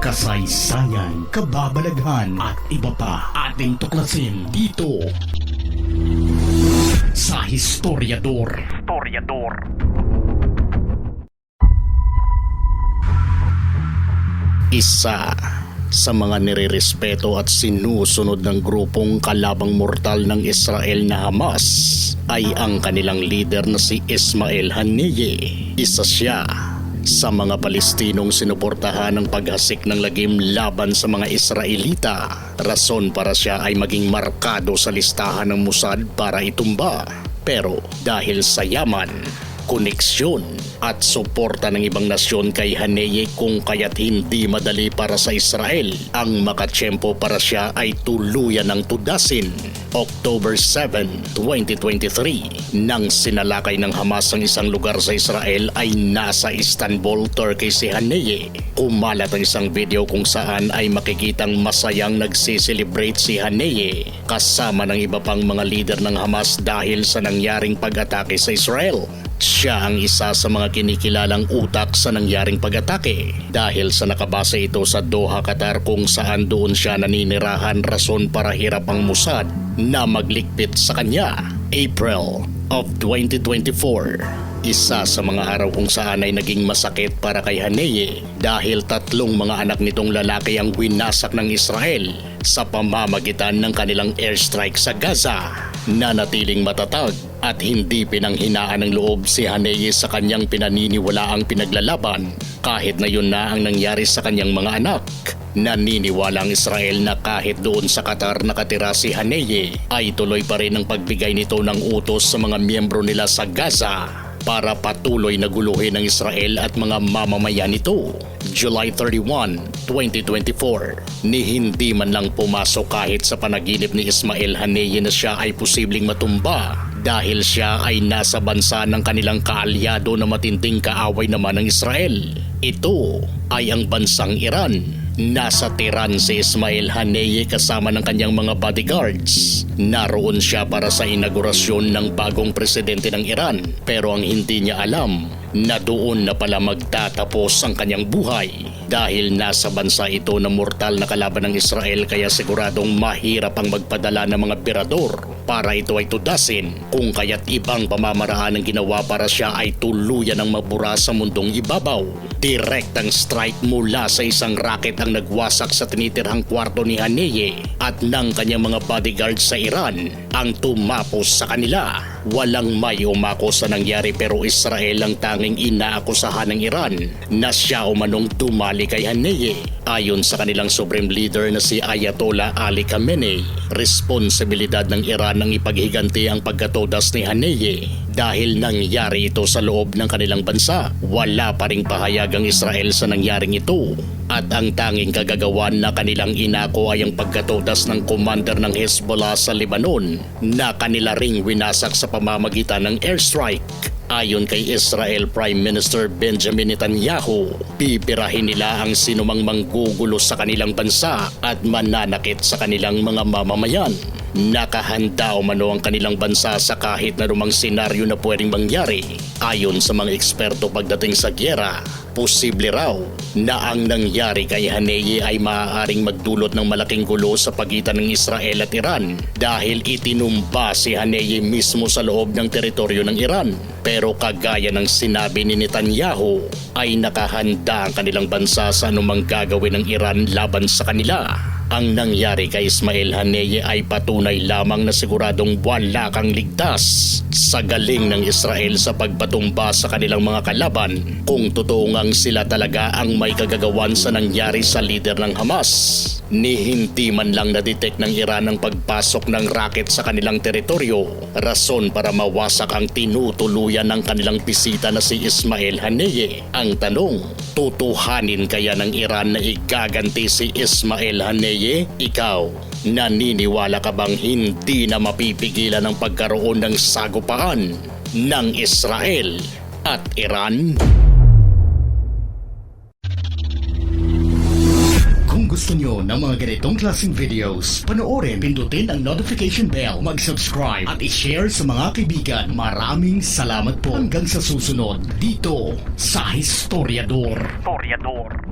kasaysayan, kababalaghan at iba pa ating tuklasin dito sa Historiador. Historiador. Isa sa mga nirerespeto at sinusunod ng grupong kalabang mortal ng Israel na Hamas ay ang kanilang leader na si Ismail Haniyeh. Isa siya sa mga Palestinong sinuportahan ng paghasik ng lagim laban sa mga Israelita. Rason para siya ay maging markado sa listahan ng Mossad para itumba. Pero dahil sa yaman, koneksyon at suporta ng ibang nasyon kay Haneye kung kaya't hindi madali para sa Israel ang makatsyempo para siya ay tuluyan ng tudasin. October 7, 2023, nang sinalakay ng Hamas ang isang lugar sa Israel ay nasa Istanbul, Turkey si Haneye. Kumalat ang isang video kung saan ay makikitang masayang nagsiselebrate si Haneye kasama ng iba pang mga leader ng Hamas dahil sa nangyaring pag-atake sa Israel. Siya ang isa sa mga kinikilalang utak sa nangyaring pag-atake dahil sa nakabase ito sa Doha, Qatar kung saan doon siya naninirahan rason para hirap ang Mossad na maglikpit sa kanya. April of 2024 isa sa mga araw kung saan ay naging masakit para kay Haneye dahil tatlong mga anak nitong lalaki ang winasak ng Israel sa pamamagitan ng kanilang airstrike sa Gaza. Nanatiling matatag at hindi pinanghinaan ng loob si Haneye sa kanyang pinaniniwalaang pinaglalaban kahit na yun na ang nangyari sa kanyang mga anak. Naniniwala ang Israel na kahit doon sa Qatar nakatira si Haneye ay tuloy pa rin ang pagbigay nito ng utos sa mga miyembro nila sa Gaza para patuloy na guluhin ng Israel at mga mamamayan nito. July 31, 2024, ni hindi man lang pumasok kahit sa panaginip ni Ismail Haneye na siya ay posibleng matumba dahil siya ay nasa bansa ng kanilang kaalyado na matinding kaaway naman ng Israel. Ito ay ang bansang Iran. Nasa Tehran si Ismail Haneye kasama ng kanyang mga bodyguards. Naroon siya para sa inaugurasyon ng bagong presidente ng Iran pero ang hindi niya alam na doon na pala magtatapos ang kanyang buhay dahil nasa bansa ito na mortal na kalaban ng Israel kaya siguradong mahirap ang magpadala ng mga birador para ito ay tudasin kung kaya't ibang pamamaraan ang ginawa para siya ay tuluyan ng mabura sa mundong ibabaw. Direktang strike mula sa isang rocket ang nagwasak sa tinitirhang kwarto ni Haneye at ng kanyang mga bodyguards sa Iran ang tumapos sa kanila. Walang may umako sa nangyari pero Israel ang tanging inaakusahan ng Iran na siya umanong dumali kay Haneye. Ayon sa kanilang supreme leader na si Ayatollah Ali Khamenei, responsibilidad ng Iran ang ipaghiganti ang pagkatodas ni Haneye dahil nangyari ito sa loob ng kanilang bansa. Wala pa ring pahayag ang Israel sa nangyaring ito at ang tanging kagagawan na kanilang inako ay ang pagkatodas ng commander ng Hezbollah sa Lebanon na kanila ring winasak sa pamamagitan ng airstrike. Ayon kay Israel Prime Minister Benjamin Netanyahu, pipirahin nila ang sinumang manggugulo sa kanilang bansa at mananakit sa kanilang mga mamamayan. Nakahanda umano ang kanilang bansa sa kahit na rumang senaryo na pwedeng mangyari. Ayon sa mga eksperto pagdating sa gyera, posible raw na ang nangyari kay Haneye ay maaaring magdulot ng malaking gulo sa pagitan ng Israel at Iran dahil itinumba si Haneye mismo sa loob ng teritoryo ng Iran. Pero kagaya ng sinabi ni Netanyahu ay nakahanda ang kanilang bansa sa anumang gagawin ng Iran laban sa kanila. Ang nangyari kay Ismail Haneye ay patunay lamang na siguradong wala kang ligtas sa galing ng Israel sa pagpatumba sa kanilang mga kalaban kung totoo ngang sila talaga ang may kagagawan sa nangyari sa lider ng Hamas. Ni hindi man lang na-detect ng Iran ang pagpasok ng rocket sa kanilang teritoryo, rason para mawasak ang tinutuluyan ng kanilang bisita na si Ismail Haneye. Ang tanong, tutuhanin kaya ng Iran na igaganti si Ismail Haneye? Ikaw, naniniwala ka bang hindi na mapipigilan ang pagkaroon ng sagupaan ng Israel at Iran? Kung gusto nyo ng mga ganitong klaseng videos, panoorin, pindutin ang notification bell, mag-subscribe at i-share sa mga kaibigan. Maraming salamat po hanggang sa susunod dito sa Historiador. Historiador.